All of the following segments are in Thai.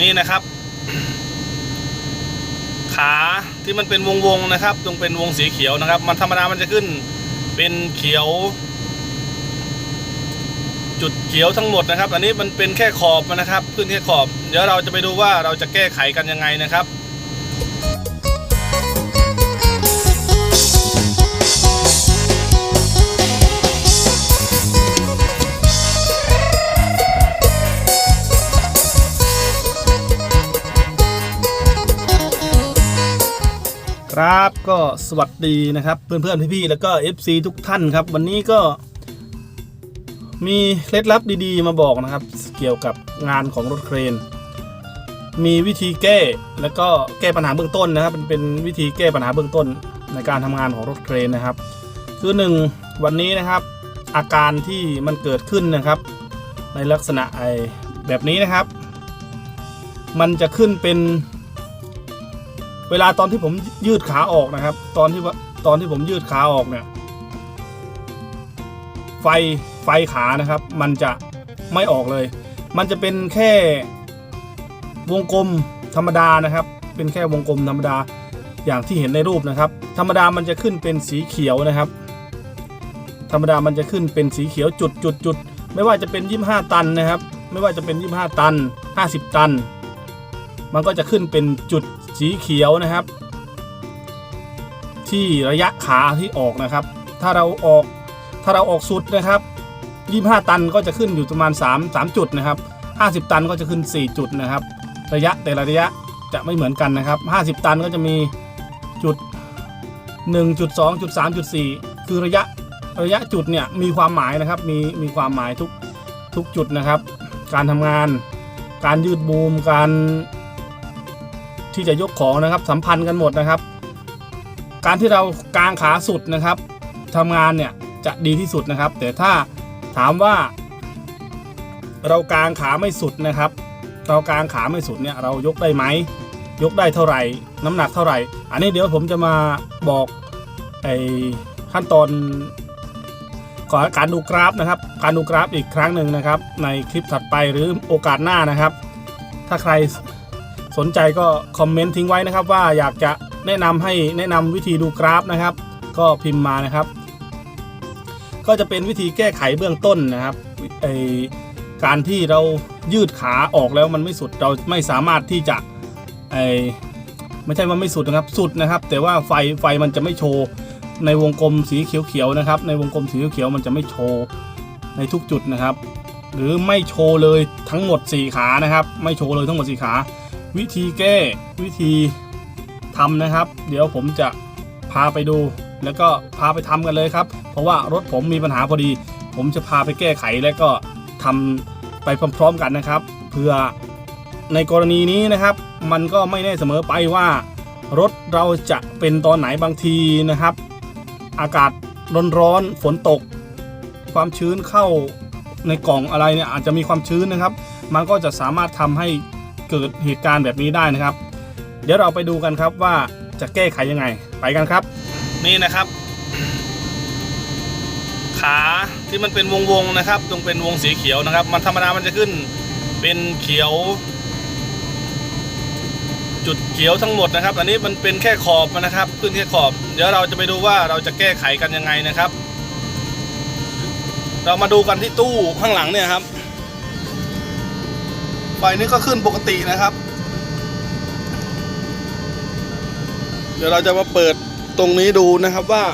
นี่นะครับ ขาที่มันเป็นวงๆนะครับ ตรงเป็นวงสีเขียวนะครับ มันธรรมดามันจะขึ้นเป็นเขียว จุดเขียวทั้งหมดนะครับ อันนี้มันเป็นแค่ขอบนะครับ ขึ้นแค่ขอบ เดี๋ยวเราจะไปดูว่าเราจะแก้ไขกันยังไงนะครับ ครับก็สวัสดีนะครับ เพื่อนๆพี่ๆแล้วก็ FC ทุกท่านครับ วันนี้ก็ มีเคล็ดลับดีๆ มาบอกนะครับ เกี่ยวกับงานของรถเครน มีวิธีแก้แล้วก็แก้ปัญหาเบื้องต้นนะครับมันเป็นวิธีแก้ปัญหาเบื้องต้นในการทำงานของรถเครนนะครับ คือหนึ่งวันนี้นะครับ อาการที่มันเกิดขึ้นนะครับ ในลักษณะไอแบบนี้นะครับ มันจะขึ้นเป็น เวลาตอนที่ผมยืดขาออกนะครับ ตอนที่ว่าตอนที่ผมยืดขาออกเนี่ย ไฟไฟขานะครับ มันจะไม่ออกเลย มันจะเป็นแค่วงกลมธรรมดานะครับ เป็นแค่วงกลมธรรมดาอย่างที่เห็นในรูปนะครับ ธรรมดามันจะขึ้นเป็นสีเขียวนะครับ ธรรมดามันจะขึ้นเป็นสีเขียวจุดจุดจุดไม่ว่าจะเป็น 25 ตันนะครับ ไม่ว่าจะเป็น 25 ตัน 50 ตัน มันก็จะขึ้นเป็นจุด สีเขียวนะครับ ที่ระยะขาที่ออกนะครับ ถ้าเราออกถ้าเราออกสุดนะครับ 25 ตันก็จะขึ้นอยู่ประมาณ 3 3 จุดนะครับ 50 ตันก็จะขึ้น 4 จุดนะครับ ระยะแต่ละระยะจะไม่เหมือนกันนะครับ 50 ตันก็จะมีจุด 1 จุด 2 จุด 3 จุด 4 คือระยะระยะจุดเนี่ยมีความหมายนะครับ มีมีความหมายทุกทุกจุดนะครับ การทำงาน การยืดบูม การ ที่จะยกของนะครับ สัมพันธ์กันหมดนะครับ การที่เรากางขาสุดนะครับทำงานเนี่ยจะดีที่สุดนะครับ แต่ถ้าถามว่า เรากางขาไม่สุดนะครับ เรากางขาไม่สุดเนี่ยเรายกได้ไหมยกได้เท่าไหร่ น้ำหนักเท่าไหร่ อันนี้เดี๋ยวผมจะมาบอกไอ้ขั้นตอนก่อนการดูกราฟนะครับ การดูกราฟอีกครั้งหนึ่งนะครับ ในคลิปถัดไปหรือโอกาสหน้านะครับ ถ้าใคร สนใจก็คอมเมนต์ทิ้งไว้นะครับ ว่าอยากจะแนะนำให้แนะนำวิธีดูกราฟนะครับ ก็พิมพ์มานะครับ ก็จะเป็นวิธีแก้ไขเบื้องต้นนะครับไอการที่เรายืดขาออกแล้วมันไม่สุดเราไม่สามารถที่จะไอไม่ใช่ว่าไม่สุดนะครับสุดนะครับ แต่ว่าไฟไฟมันจะไม่โชว์ในวงกลมสีเขียวๆนะครับ ในวงกลมสีเขียวๆมันจะไม่โชว์ในทุกจุดนะครับ หรือไม่โชว์เลยทั้งหมด 4 ขานะครับ ไม่โชว์เลยทั้งหมด 4 ขา วิธีแก้วิธีทำนะครับ เดี๋ยวผมจะพาไปดู แล้วก็พาไปทำกันเลยครับ เพราะว่ารถผมมีปัญหาพอดี ผมจะพาไปแก้ไขและก็ทำไปพร้อมๆกันนะครับเพื่อในกรณีนี้นะครับ มันก็ไม่แน่เสมอไปว่ารถเราจะเป็นตอนไหนบางทีนะครับ อากาศร้อนๆฝนตก ความชื้นเข้าในกล่องอะไรเนี่ยอาจจะมีความชื้นนะครับ มันก็จะสามารถทำให้ เกิดเหตุการณ์แบบนี้ได้นะครับ เดี๋ยวเราไปดูกันครับว่าจะแก้ไขยังไง ไปกันครับ นี่นะครับ ขาที่มันเป็นวงๆนะครับ ตรงเป็นวงสีเขียวนะครับ มันธรรมดามันจะขึ้นเป็นเขียว จุดเขียวทั้งหมดนะครับ อันนี้มันเป็นแค่ขอบนะครับ ขึ้นแค่ขอบ เดี๋ยวเราจะไปดูว่าเราจะแก้ไขกันยังไงนะครับ เรามาดูกันที่ตู้ข้างหลังเนี่ยครับ ไฟนี้ก็ขึ้นปกตินะครับ เดี๋ยวเราจะมาเปิดตรงนี้ดูนะครับว่า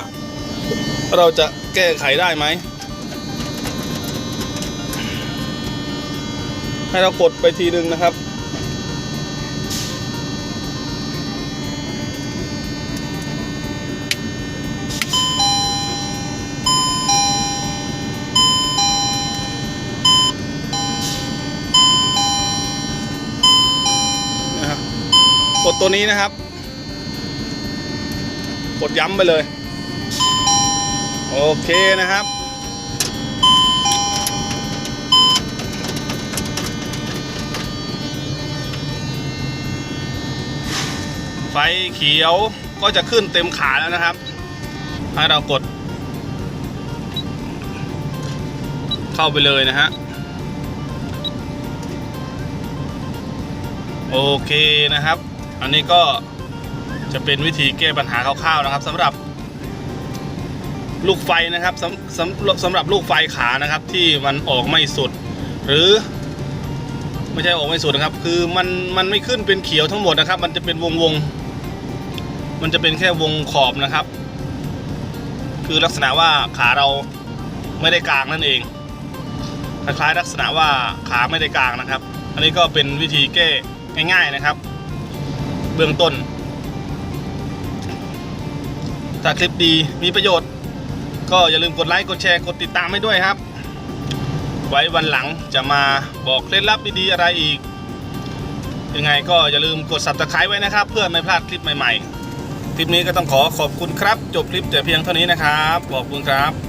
เราจะแก้ไขได้ไหม ให้เรากดไปทีนึงนะครับนะครับ ตัวนี้นะครับ กดย้ำไปเลย โอเคนะครับ ไฟเขียวก็จะขึ้นเต็มขาแล้วนะครับ ให้เรากด เข้าไปเลยนะฮะโอเคนะครับ อันนี้ก็จะเป็นวิธีแก้ปัญหาคร่าวๆนะครับสำหรับลูกไฟนะครับสำสำสำหรับลูกไฟขานะครับ ที่มันออกไม่สุด หรือ ไม่ใช่ออกไม่สุดนะครับ คือมันมันไม่ขึ้นเป็นเขียวทั้งหมดนะครับ มันจะเป็นวงวงมันจะเป็นแค่วงขอบนะครับ คือลักษณะว่าขาเราไม่ได้กลางนั่นเองคล้ายๆลักษณะว่าขาไม่ได้กลางนะครับ อันนี้ก็เป็นวิธีแก้ง่าย ๆนะครับ เบื้องต้น ถ้าคลิปดีมีประโยชน์ ก็อย่าลืมกดไลค์กดแชร์กดติดตามให้ด้วยครับ ไว้วันหลังจะมาบอกเคล็ดลับดีๆอะไรอีก ยังไงก็อย่าลืมกด subscribe ไว้นะครับ เพื่อไม่พลาดคลิปใหม่ๆ คลิปนี้ก็ต้องขอขอบคุณครับ จบคลิปแต่เพียงเท่านี้นะครับ ขอบคุณครับ